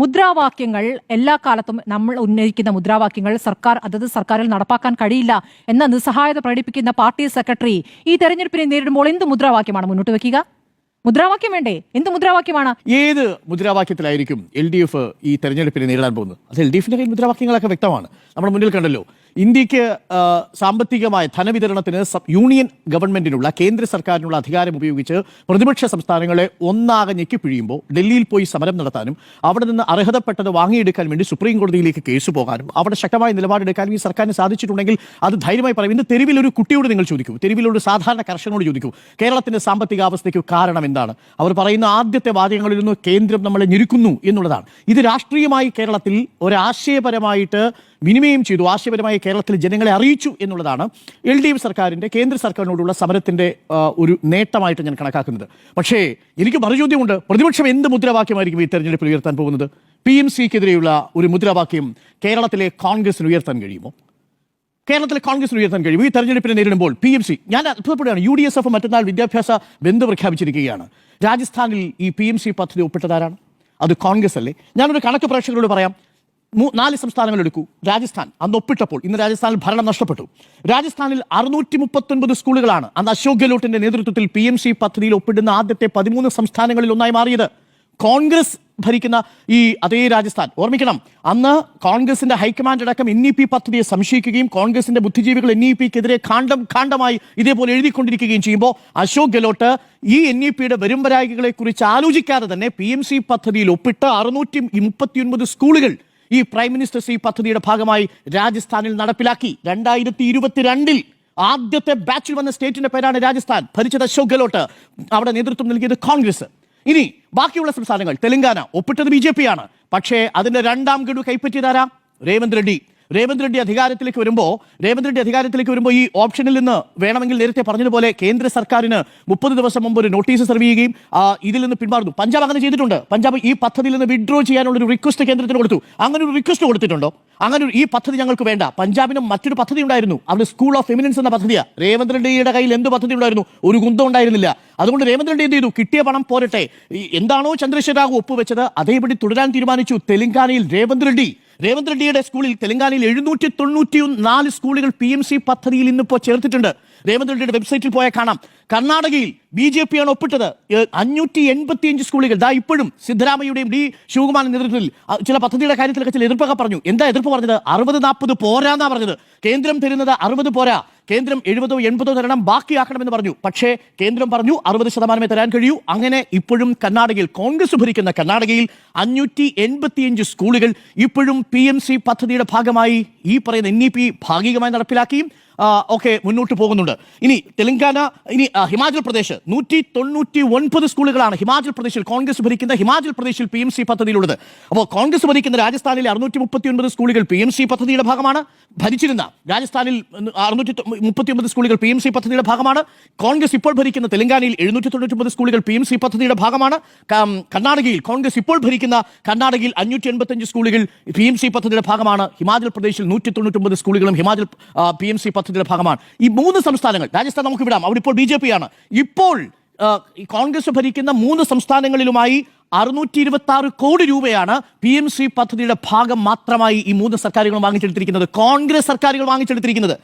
മുദ്രാവാക്യങ്ങൾ എല്ലാ കാലത്തും നമ്മൾ ഉന്നയിക്കുന്ന മുദ്രാവാക്യങ്ങൾ സർക്കാർ അതത് സർക്കാരിൽ നടപ്പാക്കാൻ കഴിയില്ല എന്ന നിസ്സഹായത പ്രകടിപ്പിക്കുന്ന പാർട്ടി സെക്രട്ടറി ഈ തെരഞ്ഞെടുപ്പിനെ നേരിടുമ്പോൾ എന്ത് മുദ്രാവാക്യമാണ് മുന്നോട്ട് വെക്കുക? മുദ്രാവാക്യം വേണ്ടേ? എന്ത് മുദ്രാവാക്യമാണ്? ഏത് മുദ്രാവാക്യത്തിലായിരിക്കും എൽ ഡി എഫ് ഈ തെരഞ്ഞെടുപ്പിനെ നേരിടാൻ പോകുന്നത്? അത് എൽ ഡി എഫിന്റെ കയ്യിൽ മുദ്രാവാക്യങ്ങളൊക്കെ വ്യക്തമാണ്. നമ്മുടെ മുന്നിൽ കണ്ടല്ലോ ഇന്ത്യയ്ക്ക് സാമ്പത്തികമായ ധനവിതരണത്തിന് യൂണിയൻ ഗവൺമെന്റിനുള്ള കേന്ദ്ര സർക്കാരിനുള്ള അധികാരം ഉപയോഗിച്ച് പ്രതിപക്ഷ സംസ്ഥാനങ്ങളെ ഒന്നാകെ ഞെക്കി പിഴിയുമ്പോൾ ഡൽഹിയിൽ പോയി സമരം നടത്താനും അവിടെ നിന്ന് അർഹതപ്പെട്ടത് വാങ്ങിയെടുക്കാൻ വേണ്ടി സുപ്രീം കോടതിയിലേക്ക് കേസ് പോകാനും അവിടെ ശക്തമായ നിലപാടെടുക്കാനും ഈ സർക്കാരിന് സാധിച്ചിട്ടുണ്ടെങ്കിൽ അത് ധൈര്യമായി പറയും. ഇന്ന് തെരുവിൽ ഒരു കുട്ടിയോട് നിങ്ങൾ ചോദിക്കൂ. തെരുവിലൊരു സാധാരണ കർഷകനോട് ചോദിക്കൂ. കേരളത്തിന്റെ സാമ്പത്തിക അവസ്ഥയ്ക്ക് കാരണം എന്താണ്? അവർ പറയുന്ന ആദ്യത്തെ വാചകങ്ങളിൽ നിന്ന് കേന്ദ്രം നമ്മളെ ഞെരുക്കുന്നു എന്നുള്ളതാണ്. ഇത് രാഷ്ട്രീയമായി കേരളത്തിൽ ഒരാശയപരമായിട്ട് വിനിമയം ചെയ്തു. ആശയപരമായി കേരളത്തിലെ ജനങ്ങളെ അറിയിച്ചു എന്നുള്ളതാണ് എൽ ഡി എഫ് സർക്കാരിന്റെ കേന്ദ്ര സർക്കാരിനോടുള്ള സമരത്തിന്റെ ഒരു നേട്ടമായിട്ട് ഞാൻ കണക്കാക്കുന്നത്. പക്ഷേ എനിക്ക് മറുചോദ്യമുണ്ട്. പ്രതിപക്ഷം എന്ത് മുദ്രാവാക്യമായിരിക്കും ഈ തെരഞ്ഞെടുപ്പിൽ ഉയർത്താൻ പോകുന്നത്? പി എം സിക്കെതിരെയുള്ള ഒരു മുദ്രാവാക്യം കേരളത്തിലെ കോൺഗ്രസിന് ഉയർത്താൻ കഴിയുമോ? കേരളത്തിലെ കോൺഗ്രസിന് ഉയർത്താൻ കഴിയും ഈ തെരഞ്ഞെടുപ്പിനെ നേരിടുമ്പോൾ പി എം സി ഞാൻ അത്ഭുതപ്പെടുകയാണ്. യു ഡി എസ് എഫ് മറ്റന്നാൾ വിദ്യാഭ്യാസ ബന്ധു പ്രഖ്യാപിച്ചിരിക്കുകയാണ്. രാജസ്ഥാനിൽ ഈ പി എം സി പദ്ധതി ഒപ്പിട്ടതാരാണ് അത് കോൺഗ്രസ് അല്ലേ ഞാനൊരു കണക്ക് പ്രേക്ഷകരോട് പറയാം. നാല് സംസ്ഥാനങ്ങൾ എടുക്കൂ. രാജസ്ഥാൻ അന്ന് ഒപ്പിട്ടപ്പോൾ ഇന്ന് രാജസ്ഥാനിൽ ഭരണം നഷ്ടപ്പെട്ടു. രാജസ്ഥാനിൽ അറുന്നൂറ്റി മുപ്പത്തൊൻപത് സ്കൂളുകളാണ് അന്ന് അശോക് ഗെഹ്ലോട്ടിന്റെ നേതൃത്വത്തിൽ പി എം സി പദ്ധതിയിൽ ഒപ്പിടുന്ന ആദ്യത്തെ പതിമൂന്ന് സംസ്ഥാനങ്ങളിൽ ഒന്നായി മാറിയത്. കോൺഗ്രസ് ഭരിക്കുന്ന ഈ അതേ രാജസ്ഥാൻ. ഓർമ്മിക്കണം അന്ന് കോൺഗ്രസിന്റെ ഹൈക്കമാൻഡ് അടക്കം എൻ ഇ പി പദ്ധതിയെ സംശയിക്കുകയും കോൺഗ്രസിന്റെ ബുദ്ധിജീവികൾ എൻ ഇ പിക്കെതിരെ കാണ്ഡം കാണ്ഡമായി ഇതേപോലെ എഴുതിക്കൊണ്ടിരിക്കുകയും ചെയ്യുമ്പോൾ അശോക് ഗെഹ്ലോട്ട് ഈ എൻ ഇ പിയുടെ വരുംവരായികളെ കുറിച്ച് ആലോചിക്കാതെ തന്നെ പി എം സി പദ്ധതിയിൽ ഒപ്പിട്ട് അറുന്നൂറ്റി മുപ്പത്തിയൊൻപത് സ്കൂളുകൾ ഈ പ്രൈം മിനിസ്റ്റർ ഈ പദ്ധതിയുടെ ഭാഗമായി രാജസ്ഥാനിൽ നടപ്പിലാക്കി. രണ്ടായിരത്തി ഇരുപത്തിരണ്ടിൽ ആദ്യത്തെ ബാച്ചിൽ വന്ന സ്റ്റേറ്റിന്റെ പേരാണ് രാജസ്ഥാൻ. ഭരിച്ചത് അശോക് ഗെഹ്ലോട്ട് അവിടെ നേതൃത്വം നൽകിയത് കോൺഗ്രസ്. ഇനി ബാക്കിയുള്ള സംസ്ഥാനങ്ങൾ. തെലങ്കാന ഒപ്പിട്ടത് ബി ആണ്. പക്ഷേ അതിന്റെ രണ്ടാം ഗഡു കൈപ്പറ്റിയതാരാ രേവന്ത് റെഡ്ഡി. രേവന്ത് റെഡ്ഡി അധികാരത്തിലേക്ക് വരുമ്പോൾ രേവന്ത് റെഡ്ഡി അധികാരത്തിലേക്ക് വരുമ്പോൾ ഈ ഓപ്ഷനിൽ നിന്ന് വേണമെങ്കിൽ നേരത്തെ പറഞ്ഞതുപോലെ കേന്ദ്ര സർക്കാരിന് മുപ്പത് ദിവസം മുമ്പ് ഒരു നോട്ടീസ് സെർവ് ചെയ്യുകയും ഇതിൽ നിന്ന് പിന്മാറുന്നു. പഞ്ചാബ് അങ്ങനെ ചെയ്തിട്ടുണ്ട്. പഞ്ചാബ് ഈ പദ്ധതിയിൽ നിന്ന് വിഡ്രോ ചെയ്യാനുള്ള ഒരു റിക്വസ്റ്റ് കേന്ദ്രത്തിന് കൊടുത്തു. അങ്ങനെ ഒരു റിക്വസ്റ്റ് കൊടുത്തിട്ടുണ്ടോ? അങ്ങനെ ഈ പദ്ധതി ഞങ്ങൾക്ക് വേണ്ട. പഞ്ചാബിന് മറ്റൊരു പദ്ധതി ഉണ്ടായിരുന്നു. അവിടെ സ്കൂൾ ഓഫ് എമിനൻസ് എന്ന പദ്ധതിയാ. രേവന്ത് റെഡ്ഡിയുടെ കയ്യിൽ എന്ത് പദ്ധതി ഉണ്ടായിരുന്നു? ഒരു കുന്തം ഉണ്ടായിരുന്നില്ല. അതുകൊണ്ട് രേവന്ത് റെഡ്ഡി എന്ത് ചെയ്തു? കിട്ടിയ പണം പോരട്ടെ. എന്താണോ ചന്ദ്രശേഖർ റാവു ഒപ്പുവെച്ചത് അതേപടി തുടരാൻ തീരുമാനിച്ചു. തെലങ്കാനയിൽ രേവന്ത് റെഡ്ഡി രേവന്ത് റെഡ്ഡിയുടെ സ്കൂളിൽ തെലങ്കാനയിൽ എഴുന്നൂറ്റി തൊണ്ണൂറ്റി നാല് സ്കൂളുകൾ പി എം സി പദ്ധതിയിൽ ഇന്നിപ്പോൾ ചേർത്തിട്ടുണ്ട്. രേവന്ത് റെഡ്ഡിയുടെ വെബ്സൈറ്റിൽ പോയാൽ കാണാം. കർണാടകയിൽ ബി ജെ പി ആണ് ഒപ്പിട്ടത്. അഞ്ഞൂറ്റി എൺപത്തി അഞ്ച് സ്കൂളുകൾ. ദാ ഇപ്പോഴും സിദ്ധരാമയ്യയുടെയും ഡി ശിവകുമാറിന്റെ നേതൃത്വത്തിൽ ചില പദ്ധതിയുടെ കാര്യത്തിലൊക്കെ ചില എതിർപ്പൊക്കെ പറഞ്ഞു. എന്താ എതിർപ്പ് പറഞ്ഞത്? അറുപത് നാൽപ്പത് പോരാന്നാ പറഞ്ഞത്. കേന്ദ്രം തരുന്നത് അറുപത് പോരാ. കേന്ദ്രം എഴുപതോ എൺപതോ തരണം ബാക്കിയാക്കണമെന്ന് പറഞ്ഞു. പക്ഷേ കേന്ദ്രം പറഞ്ഞു അറുപത് ശതമാനമേ തരാൻ കഴിയൂ. അങ്ങനെ ഇപ്പോഴും കർണാടകയിൽ കോൺഗ്രസ് ഭരിക്കുന്ന കർണാടകയിൽ അഞ്ഞൂറ്റി എൺപത്തിയഞ്ച് സ്കൂളുകൾ ഇപ്പോഴും പി എം സി പദ്ധതിയുടെ ഭാഗമായി ഈ പറയുന്ന എൻ ഇ പി ഭാഗികമായി നടപ്പിലാക്കിയും ഒക്കെ മുന്നോട്ട് പോകുന്നുണ്ട്. ഇനി തെലങ്കാന ഇനി ഹിമാചൽ പ്രദേശ് നൂറ്റി തൊണ്ണൂറ്റി ഒൻപത് സ്കൂളുകളാണ് ഹിമാചൽ പ്രദേശിൽ കോൺഗ്രസ് ഭരിക്കുന്ന ഹിമാചൽ പ്രദേശിൽ പി എം സി പദ്ധതിയിലുള്ളത്. അപ്പോൾ കോൺഗ്രസ് ഭരിക്കുന്ന രാജസ്ഥാനിലെ അറുന്നൂറ്റി മുപ്പത്തി ഒൻപത് സ്കൂളുകൾ പി എം സി പദ്ധതിയുടെ ഭാഗമാണ്. ഭരിച്ചിരുന്ന രാജസ്ഥാനിൽ അറുന്നൂറ്റി മുപ്പത്തി ഒമ്പത് സ്കൂളുകൾ പി എം സി പദ്ധതിയുടെ ഭാഗമാണ്. കോൺഗ്രസ് ഇപ്പോൾ ഭരിക്കുന്ന തെലങ്കാനയിൽ എഴുന്നൂറ്റി തൊണ്ണൂറ്റി സ്കൂളുകൾ പി എം സി പദ്ധതിയുടെ ഭാഗമാണ്. കർണാടകയിൽ കോൺഗ്രസ് ഇപ്പോൾ ഭരിക്കുന്ന കർണാടകയിൽ അഞ്ഞൂറ്റി എൺപത്തഞ്ച് സ്കൂളുകൾ പി എം സി പദ്ധതിയുടെ ഭാഗമാണ്. ഹിമാചൽ പ്രദേശിൽ നൂറ്റി തൊണ്ണൂറ്റി സ്കൂളുകളും ഹിമാചൽ പി എം സി പദ്ധതിയുടെ ഭാഗമാണ്. ഈ മൂന്ന് സംസ്ഥാനങ്ങൾ രാജസ്ഥാൻ നമുക്ക് വിടാം അവിടെ ഇപ്പോൾ ബി ജെ പി ആണ്. ഇപ്പോൾ കോൺഗ്രസ് ഭരിക്കുന്ന മൂന്ന് സംസ്ഥാനങ്ങളിലുമായി അറുന്നൂറ്റി ഇരുപത്തി ആറ് കോടി രൂപയാണ് പി എം സി പദ്ധതിയുടെ ഭാഗം മാത്രമായി ഈ മൂന്ന് സർക്കാരുകൾ വാങ്ങിച്ചെടുത്തിരിക്കുന്നത്. കോൺഗ്രസ് സർക്കാരുകൾ വാങ്ങിച്ചെടുത്തിരിക്കുന്നത്.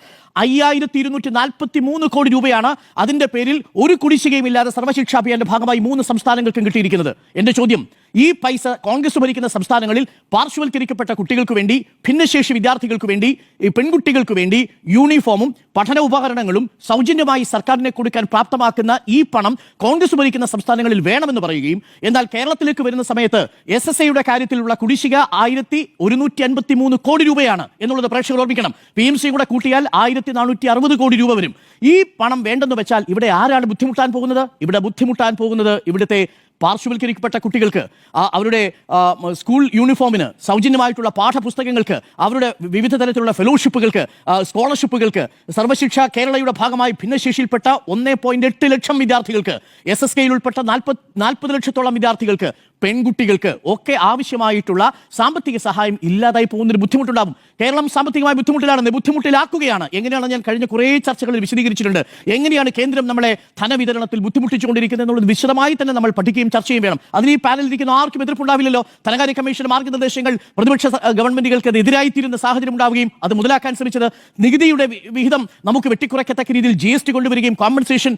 അയ്യായിരത്തി ഇരുന്നൂറ്റി നാൽപ്പത്തി മൂന്ന് കോടി രൂപയാണ് അതിന്റെ പേരിൽ ഒരു കുടിശ്ശികയും ഇല്ലാതെ സർവശിക്ഷാ അഭിയാന്റെ ഭാഗമായി മൂന്ന് സംസ്ഥാനങ്ങൾക്കും കിട്ടിയിരിക്കുന്നത്. എന്റെ ചോദ്യം ഈ പൈസ കോൺഗ്രസ് ഭരിക്കുന്ന സംസ്ഥാനങ്ങളിൽ പാർശ്വവൽക്കരിക്കപ്പെട്ട കുട്ടികൾക്ക് വേണ്ടി ഭിന്നശേഷി വിദ്യാർത്ഥികൾക്ക് വേണ്ടി പെൺകുട്ടികൾക്ക് വേണ്ടി യൂണിഫോമും പഠന ഉപകരണങ്ങളും സൗജന്യമായി സർക്കാരിനെ കൊടുക്കാൻ പ്രാപ്തമാക്കുന്ന ഈ പണം കോൺഗ്രസ് ഭരിക്കുന്ന സംസ്ഥാനങ്ങളിൽ വേണമെന്ന് പറയുകയും എന്നാൽ കേരളത്തിലേക്ക് വരുന്ന സമയത്ത് എസ് എസ് ഐയുടെ കാര്യത്തിലുള്ള കുടിശ്ശിക ആയിരത്തി ഒരുന്നൂറ്റി അൻപത്തി മൂന്ന് കോടി രൂപയാണ് എന്നുള്ളത് പ്രേക്ഷകർ ഓർമ്മിക്കണം. പി എം സി കൂടെ കൂട്ടിയാൽ ആയിരത്തി നാനൂറ്റി അറുപത് കോടി രൂപ വരും. ഈ പണം വേണ്ടെന്ന് വെച്ചാൽ ഇവിടെ ആരാണ് ബുദ്ധിമുട്ടാൻ പോകുന്നത്? ഇവിടെ ബുദ്ധിമുട്ടാൻ പോകുന്നത് ഇവിടുത്തെ പാർശ്വവൽക്കരിക്കപ്പെട്ട കുട്ടികൾക്ക് അവരുടെ സ്കൂൾ യൂണിഫോമിന് സൗജന്യമായിട്ടുള്ള പാഠപുസ്തകങ്ങൾക്ക് അവരുടെ വിവിധ തരത്തിലുള്ള ഫെലോഷിപ്പുകൾക്ക് സ്കോളർഷിപ്പുകൾക്ക് സർവശിക്ഷ കേരളയുടെ ഭാഗമായി ഭിന്നശേഷിയിൽപ്പെട്ട ഒന്നേ ലക്ഷം വിദ്യാർത്ഥികൾക്ക് എസ് എസ് കെയിൽ ഉൾപ്പെട്ട നാൽപ്പത് നാൽപ്പത് ലക്ഷത്തോളം വിദ്യാർത്ഥികൾക്ക് പെൺകുട്ടികൾക്ക് ഒക്കെ ആവശ്യമായിട്ടുള്ള സാമ്പത്തിക സഹായം ഇല്ലാതായി പോകുന്നൊരു ബുദ്ധിമുട്ടുണ്ടാകും കേരളം സാമ്പത്തികമായ ബുദ്ധിമുട്ടിലാണെന്ന് ബുദ്ധിമുട്ടിലാക്കുകയാണ്. എങ്ങനെയാണ് ഞാൻ കഴിഞ്ഞ കുറേ ചർച്ചകളിൽ വിശദീകരിച്ചിട്ടുണ്ട്. എങ്ങനെയാണ് കേന്ദ്രം നമ്മളെ ധനവിതരണത്തിൽ ബുദ്ധിമുട്ടിച്ചുകൊണ്ടിരിക്കുന്നത് എന്നുള്ളത് വിശദമായി തന്നെ നമ്മൾ പഠിക്കുകയും ചർച്ചയും വേണം. അതിന് ഈ പാനലിൽ ഇരിക്കുന്ന ആർക്കും എതിർപ്പുണ്ടാവില്ലല്ലോ. ധനകാര്യ കമ്മീഷൻ മാർഗനിർദ്ദേശങ്ങൾ പ്രതിപക്ഷ ഗവൺമെന്റുകൾക്ക് അത് എതിരായിത്തീരുന്ന സാഹചര്യം ഉണ്ടാവുകയും അത് മുതലാക്കാൻ ശ്രമിച്ചത് നികുതിയുടെ വിഹിതം നമുക്ക് വെട്ടിക്കുറയ്ക്കത്തക്ക രീതിയിൽ ജി എസ് ടി കൊണ്ടുവരികയും കോമ്പൻസേഷൻ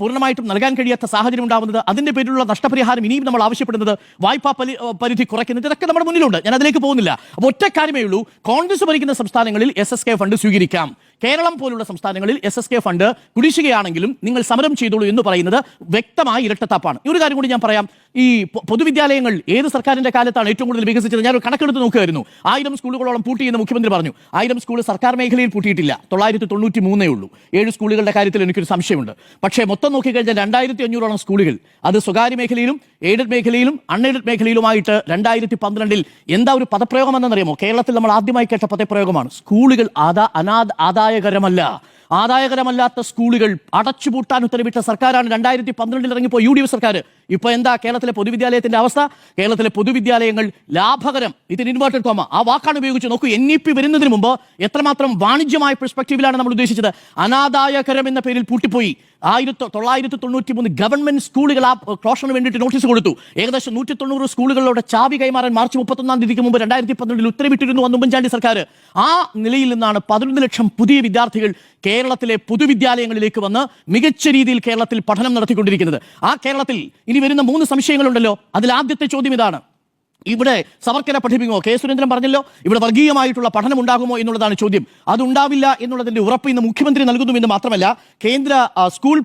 പൂർണമായിട്ടും നൽകാൻ കഴിയാത്ത സാഹചര്യം ഉണ്ടാവുന്നത് അതിന്റെ പേരിലുള്ള നഷ്ടപരിഹാരം ഇനിയും നമ്മൾ ആവശ്യപ്പെടുന്നത് വായ്പാ പലി- പരിധി കുറയ്ക്കുന്നത് ഇതൊക്കെ നമ്മുടെ മുന്നിലുണ്ട്. ഞാൻ അതിലേക്ക് പോകുന്നില്ല. അപ്പോൾ ഒറ്റ കാര്യമേ ഉള്ളൂ. കോൺഗ്രസ് ഭരിക്കുന്ന സംസ്ഥാനങ്ങളിൽ എസ് എസ് കെ ഫണ്ട് സ്വീകരിക്കാം. കേരളം പോലുള്ള സംസ്ഥാനങ്ങളിൽ എസ് എസ് കെ ഫണ്ട് കുടിശ്ശികയാണെങ്കിലും നിങ്ങൾ സമരം ചെയ്തോളൂ എന്ന് പറയുന്നത് വ്യക്തമായ ഇരട്ടത്താപ്പാണ്. ഈ ഒരു കാര്യം കൂടി ഞാൻ പറയാം. ഈ പൊതുവിദ്യാലയങ്ങൾ ഏത് സർക്കാരിന്റെ കാലത്താണ് ഏറ്റവും കൂടുതൽ വികസിച്ചത്? ഞാൻ ഒരു കണക്കെടുത്ത് നോക്കുകയായിരുന്നു. ആയിരം സ്കൂളുകളോളം പൂട്ടി എന്ന് മുഖ്യമന്ത്രി പറഞ്ഞു. ആയിരം സ്കൂൾ സർക്കാർ മേഖലയിൽ പൂട്ടിയിട്ടില്ല. തൊള്ളായിരത്തി തൊണ്ണൂറ്റി മൂന്നേ ഉള്ളൂ. ഏഴ് സ്കൂളുകളുടെ കാര്യത്തിൽ എനിക്കൊരു സംശയമുണ്ട്. പക്ഷേ മൊത്തം നോക്കിക്കഴിഞ്ഞാൽ രണ്ടായിരത്തി അഞ്ഞൂറോളം സ്കൂളുകൾ. അത് സ്വകാര്യ മേഖലയിലും എയ്ഡഡ് മേഖലയിലും അൺഎയ്ഡഡ് മേഖലയിലുമായിട്ട് രണ്ടായിരത്തി പന്ത്രണ്ടിൽ എന്താ ഒരു പദപ്രയോഗം എന്നറിയാമോ കേരളത്തിൽ നമ്മൾ ആദ്യമായി കേട്ട പദപ്രയോഗമാണ്. സ്കൂളുകൾ ആദാ അനാദ ആദായകരമല്ല. ആദായകരമല്ലാത്ത സ്കൂളുകൾ അടച്ചുപൂട്ടാൻ ഉത്തരവിട്ട സർക്കാരാണ് രണ്ടായിരത്തി പന്ത്രണ്ടിൽ ഇറങ്ങിപ്പോൾ യു ഡി എഫ് സർക്കാർ. ഇപ്പോൾ എന്താ കേരളത്തിലെ പൊതുവിദ്യാലയത്തിന്റെ അവസ്ഥ? കേരളത്തിലെ പൊതുവിദ്യാലയങ്ങൾ ലാഭകരം. ഇതിന് ഇൻവേർട്ടഡ് കോമ ആ വാക്കാണ് ഉപയോഗിച്ച് നോക്കൂ എൻ ഇ പി വരുന്നതിന് മുമ്പ് എത്രമാത്രം വാണിജ്യമായ പെർസ്പെക്റ്റീവിലാണ് നമ്മൾ ഉദ്ദേശിച്ചത്. അനാദായകരം എന്ന പേരിൽ പൂട്ടിപ്പോയി. ആയിരത്തി തൊള്ളായിരത്തി തൊണ്ണൂറ്റി മൂന്ന് ഗവൺമെന്റ് സ്കൂളുകൾ ആ ക്ലോഷന് വേണ്ടിയിട്ട് നോട്ടീസ് കൊടുത്തു. ഏകദേശം നൂറ്റി തൊണ്ണൂറ് സ്കൂളുകളുടെ ചാവി കൈമാറാൻ മാർച്ച് മുപ്പത്തൊന്നാം തീയതിക്ക് മുമ്പ് രണ്ടായിരത്തി പന്ത്രണ്ടിൽ ഉത്തരവിട്ടിരുന്നു അന്ന് ഉമ്മൻചാണ്ടി സർക്കാർ. ആ നിലയിൽ നിന്നാണ് പതിനൊന്ന് ലക്ഷം പുതിയ വിദ്യാർത്ഥികൾ കേരളത്തിലെ പൊതുവിദ്യാലയങ്ങളിലേക്ക് വന്ന് മികച്ച രീതിയിൽ കേരളത്തിൽ പഠനം നടത്തിക്കൊണ്ടിരിക്കുന്നത്. ആ കേരളത്തിൽ ഇനി വരുന്ന മൂന്ന് സംശയങ്ങളുണ്ടല്ലോ. അതിൽ ആദ്യത്തെ ചോദ്യം ഇതാണ്. ഇവിടെ സവർക്കരെ പഠിപ്പിക്കുമോ? കെ സുരേന്ദ്രൻ പറഞ്ഞല്ലോ ഇവിടെ വർഗീയമായിട്ടുള്ള പഠനം ഉണ്ടാകുമോ എന്നുള്ളതാണ് ചോദ്യം. അതുണ്ടാവില്ല എന്നുള്ളതിന്റെ ഉറപ്പ് ഇന്ന് മുഖ്യമന്ത്രി നൽകുന്നു എന്ന് മാത്രമല്ല കേന്ദ്ര സ്കൂൾ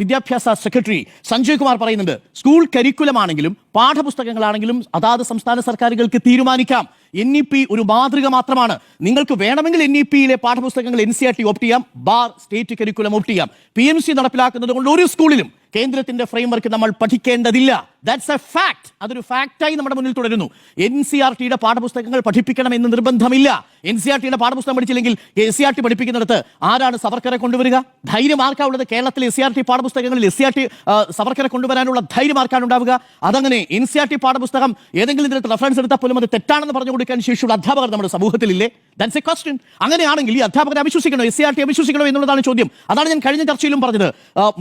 വിദ്യാഭ്യാസ സെക്രട്ടറി സഞ്ജയ് കുമാർ പറയുന്നുണ്ട് സ്കൂൾ കരിക്കുലമാണെങ്കിലും പാഠപുസ്തകങ്ങളാണെങ്കിലും അതാത് സംസ്ഥാന സർക്കാരുകൾക്ക് തീരുമാനിക്കാം. എൻ ഇ പി ഒരു മാതൃക മാത്രമാണ്. നിങ്ങൾക്ക് വേണമെങ്കിൽ എൻ ഇ പിയിലെ പാഠപുസ്തകങ്ങൾ N C R T opt ചെയ്യാം ബാർ സ്റ്റേറ്റ് കരിക്കുലം ഓപ്റ്റ് ചെയ്യാം. പി എം സി നടപ്പിലാക്കുന്നത് കൊണ്ട് ഒരു സ്കൂളിലും കേന്ദ്രത്തിന്റെ ഫ്രെയിംവർക്ക് നമ്മൾ പഠിക്കേണ്ടതില്ല. ദാറ്റ്സ് എ ഫാക്ട് അതൊരു ഫാക്റ്റായി നമ്മുടെ മുന്നിൽ തുടരുന്നു. എൻ സി ആർ ടിയുടെ പാഠപുസ്തകങ്ങൾ പഠിപ്പിക്കണം എന്ന് നിർബന്ധമില്ല എൻ സി ആർ ടിയുടെ പാഠപുസ്തകം പഠിച്ചില്ലെങ്കിൽ എസ് സി ആർ ടി പഠിപ്പിക്കുന്നിടത്ത് ആരാണ് സവർക്കറെ കൊണ്ടുവരിക? ധൈര്യം ആർക്കാവുള്ളത് കേരളത്തിൽ എസ് സി ആർ ടി പാഠപുസ്തകങ്ങളിൽ എസ് സി ആർ ടി സവർക്കറെ കൊണ്ടുവരാനുള്ള ധൈര്യം ആർക്കാണ് ഉണ്ടാവുക? അതങ്ങനെ എൻ സി ആർ ടി പാഠപുസ്തകം ഏതെങ്കിലും തരത്തിൽ റെഫറൻസ് എടുത്താൽ പോലും അത് തെറ്റാണെന്ന് പറഞ്ഞു കൊടുക്കാൻ ശേഷിയുള്ള അധ്യാപകർ നമ്മുടെ സമൂഹത്തിലില്ലേ? ദാറ്റ്സ് എ ക്വസ്റ്റ്യൻ അങ്ങനെയാണെങ്കിൽ ഈ അധ്യാപകരെ അവിശ്വസിക്കണോ? എസ് സി ആർ ടി അവിശ്വസിക്കണോ എന്നുള്ളതാണ് ചോദ്യം. അതാണ് ഞാൻ കഴിഞ്ഞ ചർച്ചയിലും പറഞ്ഞത്.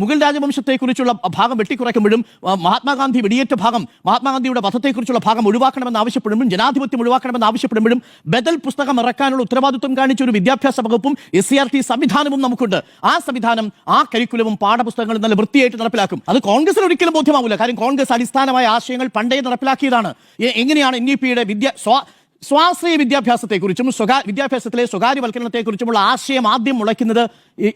മുഗൾ രാജവംശത്തെക്കുറിച്ചുള്ള ഭാഗം വെട്ടിക്കുറയ്ക്കുമ്പോഴും മഹാത്മാഗാന്ധി വെടിയേറ്റ ഭാഗം മഹാത്മാഗാന്ധിയുടെ വധത്തെക്കുറിച്ചുള്ള ഭാഗം ഒഴിവാക്കണമെന്ന് ആവശ്യപ്പെടുമ്പോഴും ജനാധിപത്യം ഒഴിവാക്കണമെന്ന് ആവശ്യപ്പെടുമ്പോഴും ബദൽ പുസ്തകം ഇറക്കാനുള്ള ഉത്തരവാദിത്വം കാണിച്ച ഒരു വിദ്യാഭ്യാസ വകുപ്പും എസ് സി ആർ ടി സംവിധാനവും നമുക്കുണ്ട്. ആ സംവിധാനം ആ കരിക്കുലവും പാഠപുസ്തകങ്ങളും നല്ല വൃത്തിയായിട്ട് നടപ്പിലാക്കും. അത് കോൺഗ്രസിന് ഒരിക്കലും ബോധ്യമാവില്ല കാര്യം കോൺഗ്രസ് അടിസ്ഥാനമായ ആശയങ്ങൾ പണ്ടേ നടപ്പിലാക്കിയതാണ്. എങ്ങനെയാണ് എൻ ഇ പിയുടെ വിദ്യ സ്വാ സ്വാശ്രയ വിദ്യാഭ്യാസത്തെക്കുറിച്ചും സ്വകാ വിദ്യാഭ്യാസത്തിലെ സ്വകാര്യവൽക്കരണത്തെക്കുറിച്ചുമുള്ള ആശയം ആദ്യം മുളയ്ക്കുന്നത്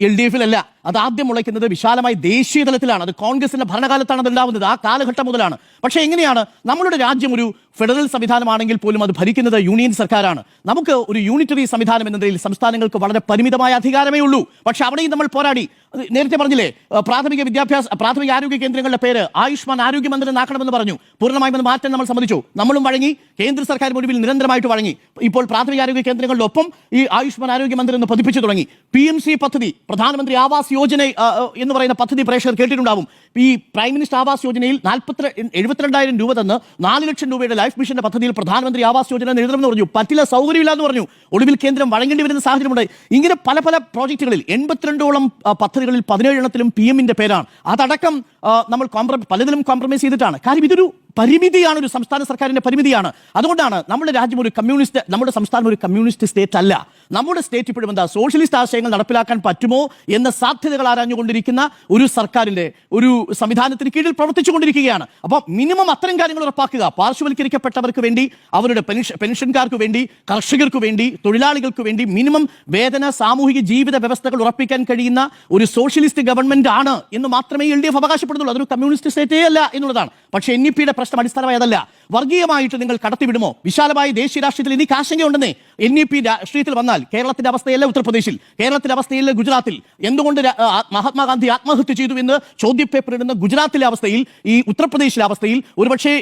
എൽ ഡി എഫിലല്ല. അത് ആദ്യം മുളയ്ക്കുന്നത് വിശാലമായി ദേശീയ തലത്തിലാണ്. അത് കോൺഗ്രസിന്റെ ഭരണകാലത്താണ് അത് ഉണ്ടാവുന്നത് ആ കാലഘട്ടം മുതലാണ്. പക്ഷേ എങ്ങനെയാണ്? നമ്മളുടെ രാജ്യം ഒരു ഫെഡറൽ സംവിധാനമാണെങ്കിൽ പോലും അത് ഭരിക്കുന്നത് യൂണിയൻ സർക്കാരാണ്. നമുക്ക് ഒരു യൂണിറ്ററി സംവിധാനം എന്ന നിലയിൽ സംസ്ഥാനങ്ങൾക്ക് വളരെ പരിമിതമായ അധികാരമേ ഉള്ളൂ. പക്ഷെ അവിടെയും നമ്മൾ പോരാടി. നേരത്തെ പറഞ്ഞില്ലേ പ്രാഥമിക വിദ്യാഭ്യാസ പ്രാഥമിക ആരോഗ്യ കേന്ദ്രങ്ങളുടെ പേര് ആയുഷ്മാൻ ആരോഗ്യ മന്ത്രി നാക്കണമെന്ന് പറഞ്ഞു. പൂർണമായും അത് മാറ്റാൻ നമ്മൾ സമ്മതിച്ചു. നമ്മളും വഴങ്ങി കേന്ദ്ര സർക്കാർ മുഴുവിൽ നിരന്തരമായിട്ട് വഴങ്ങി. ഇപ്പോൾ പ്രാഥമിക ആരോഗ്യ കേന്ദ്രങ്ങളിലൊപ്പം ഈ ആയുഷ്മാൻ ആരോഗ്യ മന്ത്രി എന്ന് പതിപ്പിച്ചു തുടങ്ങി. പി എം സി പദ്ധതി പ്രധാനമന്ത്രി ആവാസ് യോജന എന്ന് പറയുന്ന പദ്ധതി പ്രേക്ഷകർ കേട്ടിട്ടുണ്ടാവും. ഈ പ്രൈം മിനിസ്റ്റർ ആവാസ് യോജനയിൽ നാൽപ്പത്തി എഴുപത്തിരണ്ടായിരം രൂപ തന്ന് നാല് ലക്ഷം രൂപയുടെ ലൈഫ് മിഷന്റെ പദ്ധതിയിൽ പ്രധാനമന്ത്രി ആവാസ് യോജന എഴുതണമെന്ന് പറഞ്ഞു. പറ്റില്ല സൗകര്യമില്ല എന്ന് പറഞ്ഞു. ഒടുവിൽ കേന്ദ്രം വഴങ്ങേണ്ടി വരുന്ന സാഹചര്യമുണ്ട്. ഇങ്ങനെ പല പല പ്രോജക്റ്റുകളിൽ എൺപത്തിരണ്ടോളം പദ്ധതികളിൽ പതിനേഴ് എണ്ണത്തിലും പി എമ്മിന്റെ പേരാണ്. അതടക്കം നമ്മൾ കോംപ്ര പലതിലും കോംപ്രമൈസ് ചെയ്തിട്ടാണ്. കാര്യം ഇതൊരു പരിമിതിയാണ് ഒരു സംസ്ഥാന സർക്കാരിന്റെ പരിമിതിയാണ്. അതുകൊണ്ടാണ് നമ്മുടെ രാജ്യം ഒരു കമ്മ്യൂണിസ്റ്റ് നമ്മുടെ സംസ്ഥാനം ഒരു കമ്മ്യൂണിസ്റ്റ് സ്റ്റേറ്റ് അല്ല. നമ്മുടെ സ്റ്റേറ്റ് ഇപ്പോഴും എന്താ സോഷ്യലിസ്റ്റ് ആശയങ്ങൾ നടപ്പിലാക്കാൻ പറ്റുമോ എന്ന സാധ്യതകൾ ആരാഞ്ഞുകൊണ്ടിരിക്കുന്ന ഒരു സർക്കാരിന്റെ ഒരു സംവിധാനത്തിന് കീഴിൽ പ്രവർത്തിച്ചുകൊണ്ടിരിക്കുകയാണ്. അപ്പോൾ മിനിമം അത്തരം കാര്യങ്ങൾ ഉറപ്പാക്കുക. പാർശ്വവൽക്കരിക്കപ്പെട്ടവർക്ക് വേണ്ടി അവരുടെ പെൻഷൻ പെൻഷൻകാർക്ക് വേണ്ടി കർഷകർക്ക് വേണ്ടി തൊഴിലാളികൾക്ക് വേണ്ടി മിനിമം വേതന സാമൂഹിക ജീവിത വ്യവസ്ഥകൾ ഉറപ്പിക്കാൻ കഴിയുന്ന ഒരു സോഷ്യലിസ്റ്റ് ഗവൺമെന്റ് ആണ് എന്ന് മാത്രമേ എൽ ഡി എഫ് അവകാശപ്പെടുന്നുള്ളൂ. അതൊരു കമ്മ്യൂണിസ്റ്റ് സ്റ്റേറ്റേ അല്ല എന്നുള്ളതാണ്. പക്ഷേ എൻ ഇ പിയുടെ പ്രശ്നം അടിസ്ഥാനമായതല്ല. വർഗീയമായിട്ട് നിങ്ങൾ കടത്തിവിടുമോ? വിശാലമായി ദേശീയ രാഷ്ട്രീയത്തിൽ എനിക്ക് ആശങ്കയുണ്ടെന്നേ എൻ ഇ പി രാഷ്ട്രീയത്തിൽ വന്നാൽ കേരളത്തിന്റെ അവസ്ഥയല്ല ഉത്തർപ്രദേശിൽ. കേരളത്തിന്റെ അവസ്ഥയല്ല ഗുജറാത്തിൽ. എന്തുകൊണ്ട് മഹാത്മാഗാന്ധി ആത്മഹത്യ ചെയ്തു എന്ന് ചോദ്യപേപ്പർ ഇടുന്ന ഗുജറാത്തിലെ അവസ്ഥയിൽ ഈ ഉത്തർപ്രദേശിലെ അവസ്ഥയിൽ ഒരുപക്ഷെ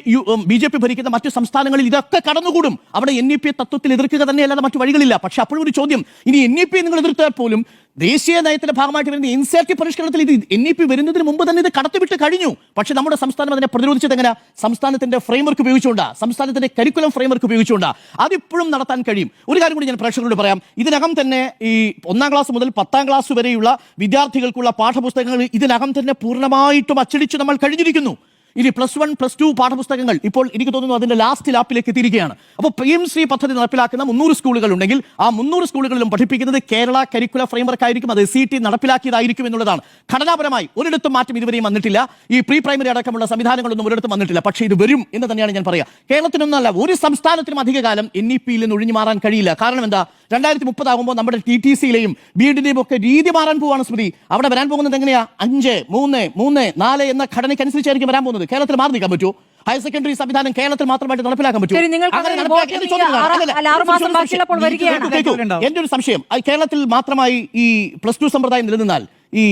ബി ജെ പി ഭരിക്കുന്ന മറ്റു സംസ്ഥാനങ്ങളിൽ ഇതൊക്കെ കടന്നുകൂടും. അവിടെ എൻ ഇ പി തത്വത്തിൽ എതിർക്കുക തന്നെയല്ലാതെ മറ്റു വഴികളില്ല. പക്ഷെ അപ്പോഴും ഒരു ചോദ്യം. ഇനി എൻ ഇ പി നിങ്ങൾ എതിർത്താൽ പോലും ദേശീയ നയത്തിന്റെ ഭാഗമായിട്ട് വരുന്ന എൻ സി ആർ ടി പരിഷ്കരണത്തിൽ ഇത് എൻ ഇ പി വരുന്നതിന് മുമ്പ് തന്നെ ഇത് കടത്തിവിട്ട് കഴിഞ്ഞു. പക്ഷെ നമ്മുടെ സംസ്ഥാനം അതിനെ പ്രതിരോധിച്ചത് എങ്ങനെ? സംസ്ഥാനത്തിന്റെ ഫ്രെയിംവർക്ക് ഉപയോഗിച്ചുകൊണ്ടാ. സംസ്ഥാനത്തിന്റെ കരിക്കുലം ഫ്രെയിംവർക്ക് ഉപയോഗിച്ചുകൊണ്ടാ. അതിപ്പോഴും നടത്താൻ കഴിയും. ഒരു കാര്യം കൂടി ഞാൻ പ്രേക്ഷകരോട് പറയാം. ഇതിനകം തന്നെ ഈ ഒന്നാം ക്ലാസ് മുതൽ പത്താം ക്ലാസ് വരെയുള്ള വിദ്യാർത്ഥികൾക്കുള്ള പാഠപുസ്തകങ്ങൾ ഇതിനകം തന്നെ പൂർണമായിട്ടും അച്ചടിച്ച് നമ്മൾ കഴിഞ്ഞിരിക്കുന്നു. ഇനി പ്ലസ് വൺ പ്ലസ് ടു പാഠപുസ്തകങ്ങൾ ഇപ്പോൾ എനിക്ക് തോന്നുന്നു അതിന്റെ ലാസ്റ്റ് ലാപ്പിലേക്ക് എത്തിയിരിക്കുകയാണ് അപ്പോൾ പി എം ശ്രീ പദ്ധതി നടപ്പിലാക്കുന്ന മുന്നൂറ് സ്കൂളുകൾ ഉണ്ടെങ്കിൽ ആ മുന്നൂറ് സ്കൂളുകളിലും പഠിപ്പിക്കുന്നത് കേരള കരിക്കുല ഫ്രെയിംവർക്ക് ആയിരിക്കും. അത് സി ടി നടപ്പിലാക്കിയതായിരിക്കും എന്നുള്ളതാണ്. ഘടനാപരമായി ഒരിടത്തും മാറ്റം ഇതുവരെയും വന്നിട്ടില്ല. ഈ പ്രീ പ്രൈമറി അടക്കമുള്ള സംവിധാനങ്ങളൊന്നും ഒരിടത്തും വന്നിട്ടില്ല. പക്ഷേ ഇത് വരും എന്ന് തന്നെയാണ് ഞാൻ പറയുക കേരളത്തിനൊന്നല്ല ഒരു സംസ്ഥാനത്തിനും അധികകാലം എൻ ഇ പിയിൽ നിന്ന് ഒഴിഞ്ഞു മാറാൻ കഴിയില്ല. കാരണം എന്താ? രണ്ടായിരത്തി മുപ്പതാകുമ്പോൾ നമ്മുടെ ടി ടി സിയിലെയും ബി ഒക്കെ രീതി മാറാൻ പോവാണ് സ്മൃതി. അവിടെ വരാൻ പോകുന്നത് എങ്ങനെയാ? അഞ്ച് മൂന്ന് മൂന്ന് നാല് എന്ന ഘടനയ്ക്കനുസരിച്ചായിരിക്കും വരാൻ പോകുന്നത്. കേരളത്തിൽ മാറി നിൽക്കാൻ പറ്റുമോ ഹയർ സെക്കൻഡറി സംവിധാനം കേരളത്തിൽ മാത്രമായിട്ട് നടപ്പിലാക്കാൻ പറ്റും. എന്റെ ഒരു സംശയം. കേരളത്തിൽ മാത്രമായി ഈ പ്ലസ് ടു സമ്പ്രദായം നിലനിന്നാൽ ഈ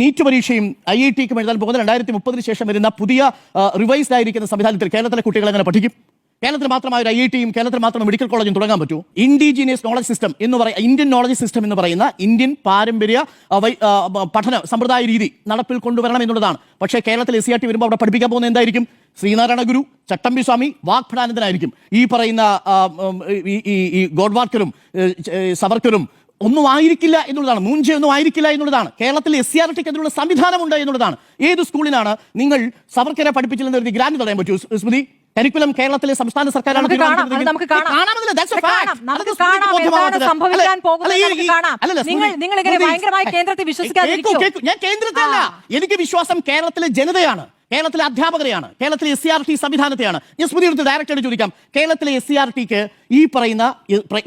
നീറ്റ് പരീക്ഷയും ഐ ഐ ടിക്കും എഴുതാൻ പോകുന്ന രണ്ടായിരത്തി മുപ്പതിന് ശേഷം വരുന്ന പുതിയ റിവൈസ്ഡ് ആയിരിക്കുന്ന സംവിധാനത്തിൽ കേരളത്തിലെ കുട്ടികൾ എങ്ങനെ പഠിക്കും? കേരളത്തിൽ മാത്രമായ ഒരു ഐ ടിയും കേരളത്തിൽ മാത്രം മെഡിക്കൽ കോളേജും തുടങ്ങാൻ പറ്റൂ. ഇൻഡിജീനിയസ് നോളജ് സിസ്റ്റം എന്ന് പറയുന്ന ഇന്ത്യൻ നോളജ് സിസ്റ്റം എന്ന് പറയുന്ന ഇന്ത്യൻ പാരമ്പര്യ പഠന സമ്പ്രദായ രീതി നടപ്പിൽ കൊണ്ടുവരണം എന്നുള്ളതാണ്. പക്ഷേ കേരളത്തിൽ എസ് സി ആർ ടി വരുമ്പോൾ അവിടെ പഠിപ്പിക്കാൻ പോകുന്നത് എന്തായിരിക്കും? ശ്രീനാരായണ ഗുരു ചട്ടമ്പി സ്വാമി വാഗ്ഭടാനന്ദനായിരിക്കും ഈ പറയുന്ന ഈ- ഗോഡ്വാർക്കരും സവർക്കറും ഒന്നും ആയിരിക്കില്ല എന്നുള്ളതാണ്. മൂഞ്ച ഒന്നും ആയിരിക്കില്ല എന്നുള്ളതാണ്. കേരളത്തിൽ എസ് സി ആർ ടിക്ക് അതിനുള്ള സംവിധാനമുണ്ട് എന്നുള്ളതാണ്. ഏത് സ്കൂളിനാണ് നിങ്ങൾ സവർക്കരെ പഠിപ്പിച്ചില്ലെന്ന് ഗ്രാൻഡ് തടയാൻ പറ്റൂ സ്മൃതി? കരിക്കുലം കേരളത്തിലെ സംസ്ഥാന സർക്കാരാണ്. നിങ്ങൾ- ഇങ്ങനെ ഭയങ്കരമായി കേന്ദ്രത്തെ ഞാൻ കേന്ദ്രത്തെ അല്ല. എനിക്ക് വിശ്വാസം കേരളത്തിലെ ജനതയാണ്. കേരളത്തിലെ അധ്യാപകരെയാണ് കേരളത്തിലെ എസ് സി ആർ ടി സംവിധാനത്തെയാണ്. ഞാൻ സ്മൃതി എടുത്ത് ഡയറക്റ്റ് ചോദിക്കാം. കേരളത്തിലെ എസ് സി ആർ ടിക്ക് ഈ പറയുന്ന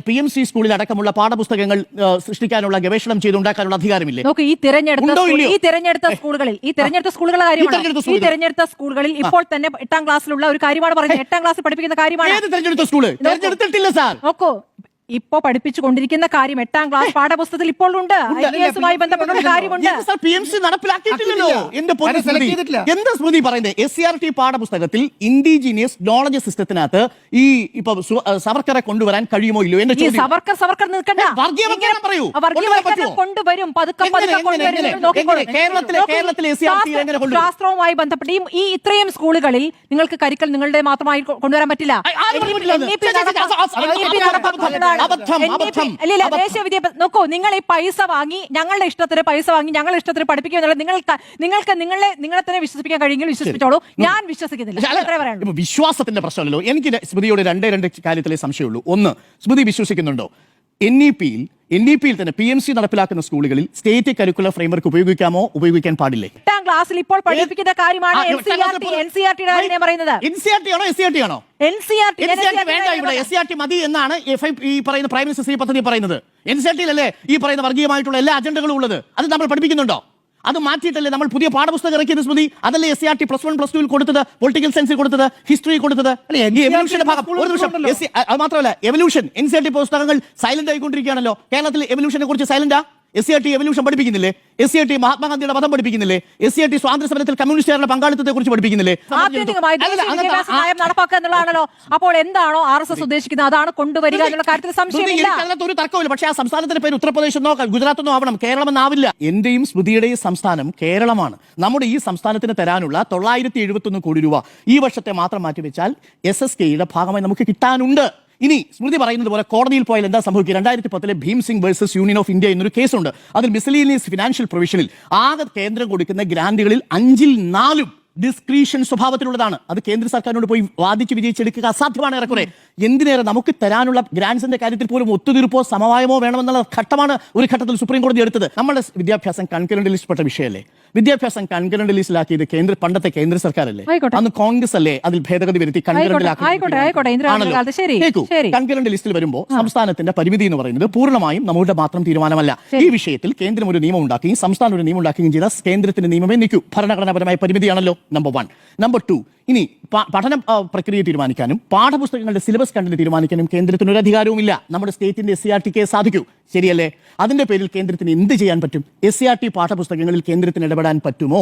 പി എം സി സ്കൂളിൽ അടക്കമുള്ള പാഠപുസ്തകങ്ങൾ സൃഷ്ടിക്കാനുള്ള ഗവേഷണം ചെയ്തുണ്ടാക്കാനുള്ള അധികാരമില്ലേ? ഈ തിരഞ്ഞെടുത്ത സ്കൂൾ-? ഈ തിരഞ്ഞെടുത്ത സ്കൂളുകളിൽ ഈ തിരഞ്ഞെടുത്ത സ്കൂളുകളുടെ കാര്യമാണ്? ഈ. തിരഞ്ഞെടുത്ത സ്കൂളുകളിൽ ഇപ്പോൾ തന്നെ എട്ടാം ക്ലാസ്സിലുള്ള ഒരു കാര്യമാണ് പറയുന്നത്. എട്ടാം ക്ലാസ്സിൽ പഠിപ്പിക്കുന്ന കാര്യമാണ്. തെരഞ്ഞെടുത്ത സ്കൂൾ? തെരഞ്ഞെടുത്തിട്ടില്ല സാർ. നോക്കൂ. ഇപ്പോ പഠിപ്പിച്ചു കൊണ്ടിരിക്കുന്ന കാര്യം എട്ടാം ക്ലാസ് പാഠപുസ്തകത്തിൽ ഇപ്പോൾ ഉണ്ട് ഐ ബന്ധപ്പെട്ട കാര്യമുണ്ട് എന്ത് പി എം സി നടപ്പിലാക്കിയിട്ടില്ലല്ലോ എന്റെ പൊന്നു സ്മൃതി. എന്താ സ്മൃതി പറയുന്നത് എസ് സി ആർ ടി പാഠപുസ്തകത്തിൽ ഇൻഡിജീനിയസ് നോളജ് സിസ്റ്റത്തിനകത്ത് ഈ ഇപ്പൊ സവർക്കറെ കൊണ്ടുവരാൻ കഴിയുമോ ഇല്ലയോ എന്റെ ചോദ്യം സവർക്കർ സവർക്കർ നിൽക്കണ്ട പറയൂ. കൊണ്ടുവരും പതുക്കെ എങ്ങനെ, പതുക്കെ കൊണ്ടുവരും? കേരളത്തിലെ- കേരളത്തിലെ? ശാസ്ത്രവുമായി ബന്ധപ്പെട്ട് ഈ ഇത്രയും സ്കൂളുകളിൽ നിങ്ങൾക്ക് കരിക്കൽ നിങ്ങളുടെ മാത്രമായി കൊണ്ടുവരാൻ പറ്റില്ല അബദ്ധം, അബദ്ധം. ദേശീയ വിദ്യാഭ്യാസം നോക്കൂ നിങ്ങൾ ഈ പൈസ വാങ്ങി ഞങ്ങളുടെ ഇഷ്ടത്തിന് പൈസ വാങ്ങി ഞങ്ങളുടെ ഇഷ്ടത്തിന് പഠിപ്പിക്കുക എന്നുള്ളത് നിങ്ങൾക്ക് നിങ്ങൾക്ക് നിങ്ങളെ നിങ്ങളെ തന്നെ വിശ്വസിപ്പിക്കാൻ കഴിയുമെങ്കിൽ വിശ്വസിപ്പിച്ചോളൂ. ഞാൻ വിശ്വസിക്കുന്നില്ല. വിശ്വാസത്തിന്റെ പ്രശ്നമല്ലോ എനിക്ക് സ്മൃതിയോട് രണ്ടേ രണ്ട് കാര്യത്തിലേ സംശയമുള്ളൂ. ഒന്ന് സ്മൃതി വിശ്വസിക്കുന്നുണ്ടോ? എൻ ഇ പിയിൽ എൻ ഇ പിയിൽ തന്നെ പി എം സി നടപ്പിലാക്കുന്ന സ്കൂളുകളിൽ സ്റ്റേറ്റ് കരിക്കുലർ ഫ്രെയിംവർക്ക് ഉപയോഗിക്കാമോ ഉപയോഗിക്കാൻ പാടില്ലേ? എട്ടാം ക്ലാസ്സിൽ ഇപ്പോൾ പഠിപ്പിക്കുന്ന കാര്യമാണ് N C R T N C R T പറയുന്നത്. എൻ സി ആർ ടി ആണോ എസ് സി ആർ ടി ആണോ? N C R T N C R T വേണ്ട ഇവിടെ എസ് സി ആർ ടി മതി എന്നാണ് എഫ് ഐ ഈ പറയുന്ന പ്രൈം മിനിസ്റ്റർ ശ്രീ പദ്ധതി പറയുന്നത്. എൻ സി ആർ ടിയിലല്ലേ ഈ പറയുന്ന വർഗീയമായിട്ടുള്ള എല്ലാ അജണ്ടകളും ഉള്ളത്? അത് നമ്മൾ പഠിപ്പിക്കുന്നുണ്ടോ? അത് മാറ്റിയിട്ടല്ലേ നമ്മൾ പുതിയ പാഠപുസ്തകം ഇറക്കിയത് സ്മൃതി? അതല്ലേ S C R T plus one plus ടുവിൽ കൊടുത്തത്? പൊളിറ്റിക്കൽ സയൻസിൽ കൊടുത്തത്? ഹിസ്റ്ററി കൊടുത്തത്? അല്ലെങ്കിൽ എവല്യൂഷന്റെ ഭാഗം. ഒരു നിമിഷം. SC അത് മാത്രമല്ല evolution N C R T പുസ്തകങ്ങൾ സൈലന്റ് ആയിക്കൊണ്ടിരിക്കുകയാണല്ലോ. കേരളത്തിൽ എവല്യൂഷനെ കുറിച്ച് സൈലന്റാ S C R T evolution പഠിപ്പിക്കുന്നില്ലേ? S C R T മഹാത്മാഗാന്ധിയുടെ മതം പഠിപ്പിക്കുന്നില്ലേ? എസ് സി ആർ ടി സ്വാതന്ത്ര്യ സമരത്തിൽ കമ്മ്യൂണിസ്റ്റുകാരുടെ പങ്കാളിത്തത്തെ കുറിച്ച് പഠിപ്പിക്കുന്നില്ലേ നടപ്പാക്കുക എന്നുള്ളതാണല്ലോ. അപ്പോൾ എന്താണോ ആർ എസ് എസ് ഉദ്ദേശിക്കുന്നത്? അതാണ് കൊണ്ടുവരിക എന്നുള്ള കാര്യത്തിൽ സംശയമില്ല. ഒരു തർക്കമില്ല പക്ഷേ ആ സംസ്ഥാനത്തിന്റെ പേര് ഉത്തർപ്രദേശ് എന്നോ ഗുജറാത്ത് എന്നോ ആവണം. കേരളം എന്നാവില്ല എന്റെയും സ്മൃതിയുടെയും സംസ്ഥാനം കേരളമാണ്. നമ്മുടെ ഈ സംസ്ഥാനത്തിന് തരാനുള്ള തൊള്ളായിരത്തി എഴുപത്തി ഒന്ന് കോടി രൂപ ഈ വർഷത്തെ മാത്രം മാറ്റിവെച്ചാൽ എസ് എസ് കെയുടെ ഭാഗമായി നമുക്ക് കിട്ടാനുണ്ട്. ഇനി സ്മൃതി പറയുന്നത് പോലെ കോടതിയിൽ പോയാൽ എന്താ സംഭവിക്കുക? രണ്ടായിരത്തി പത്തിലെ Bhim Singh versus union of India എന്നൊരു കേസുണ്ട്. അതിൽ മിസലീനിയസ് ഫിനാൻഷ്യൽ പ്രൊവിഷനിൽ ആകെ കേന്ദ്രം കൊടുക്കുന്ന ഗ്രാന്റുകളിൽ അഞ്ചിൽ നാലും ഡിസ്ക്രീഷൻ സ്വഭാവത്തിലുള്ളതാണ്. അത് കേന്ദ്ര സർക്കാരിനോട് പോയി വാദിച്ച് വിജയിച്ചെടുക്കുക അസാധ്യമാണ് ഏറെക്കുറെ. എന്തിനേറെ നമുക്ക് തരാനുള്ള ഗ്രാൻസിന്റെ കാര്യത്തിൽ പോലും ഒത്തുതീർപ്പോ സമവായമോ വേണമെന്നുള്ള ഘട്ടമാണ് ഒരു ഘട്ടത്തിൽ സുപ്രീം കോടതി എടുത്തത്. നമ്മുടെ വിദ്യാഭ്യാസം കൺകറന്റ് ലിസ്റ്റ് പെട്ട വിഷയമല്ലേ? വിദ്യാഭ്യാസം കൺകറന്റ് ലിസ്റ്റിലാക്കിയത് കേന്ദ്ര പണ്ടത്തെ കേന്ദ്ര സർക്കാരല്ലേ. അന്ന് കോൺഗ്രസ് അല്ലേ അതിൽ ഭേദഗതി വരുത്തി. കൺകറന്റ് ലിസ്റ്റിൽ വരുമ്പോൾ സംസ്ഥാനത്തിന്റെ പരിമിതി എന്ന് പറയുന്നത് പൂർണമായും നമ്മുടെ മാത്രം തീരുമാനമല്ല. ഈ വിഷയത്തിൽ കേന്ദ്രം ഒരു നിയമം ഉണ്ടാക്കുകയും സംസ്ഥാനം ഒരു നിയമം ഉണ്ടാക്കുകയും ചെയ്ത കേന്ദ്രത്തിന്റെ നിയമമേ നിൽക്കൂ. ഭരണഘടനാപരമായ പരിമിതിയാണല്ലോ നമ്പർ വൺ നമ്പർ ടു ഇനി പഠന പ്രക്രിയ തീരുമാനിക്കാനും പാഠപുസ്തകങ്ങളുടെ സിലബസ് കണ്ടന്റ് തീരുമാനിക്കാനും കേന്ദ്രത്തിന് ഒരു അധികാരവുമില്ല നമ്മുടെ സ്റ്റേറ്റിന്റെ എസ് സി ആർ ടിക്ക് സാധിക്കൂ. ശരിയല്ലേ? അതിന്റെ പേരിൽ കേന്ദ്രത്തിന് എന്ത് ചെയ്യാൻ പറ്റും? എസ് സി ആർ ടി പാഠപുസ്തകങ്ങളിൽ കേന്ദ്രത്തിന് ഇടപെടാൻ പറ്റുമോ?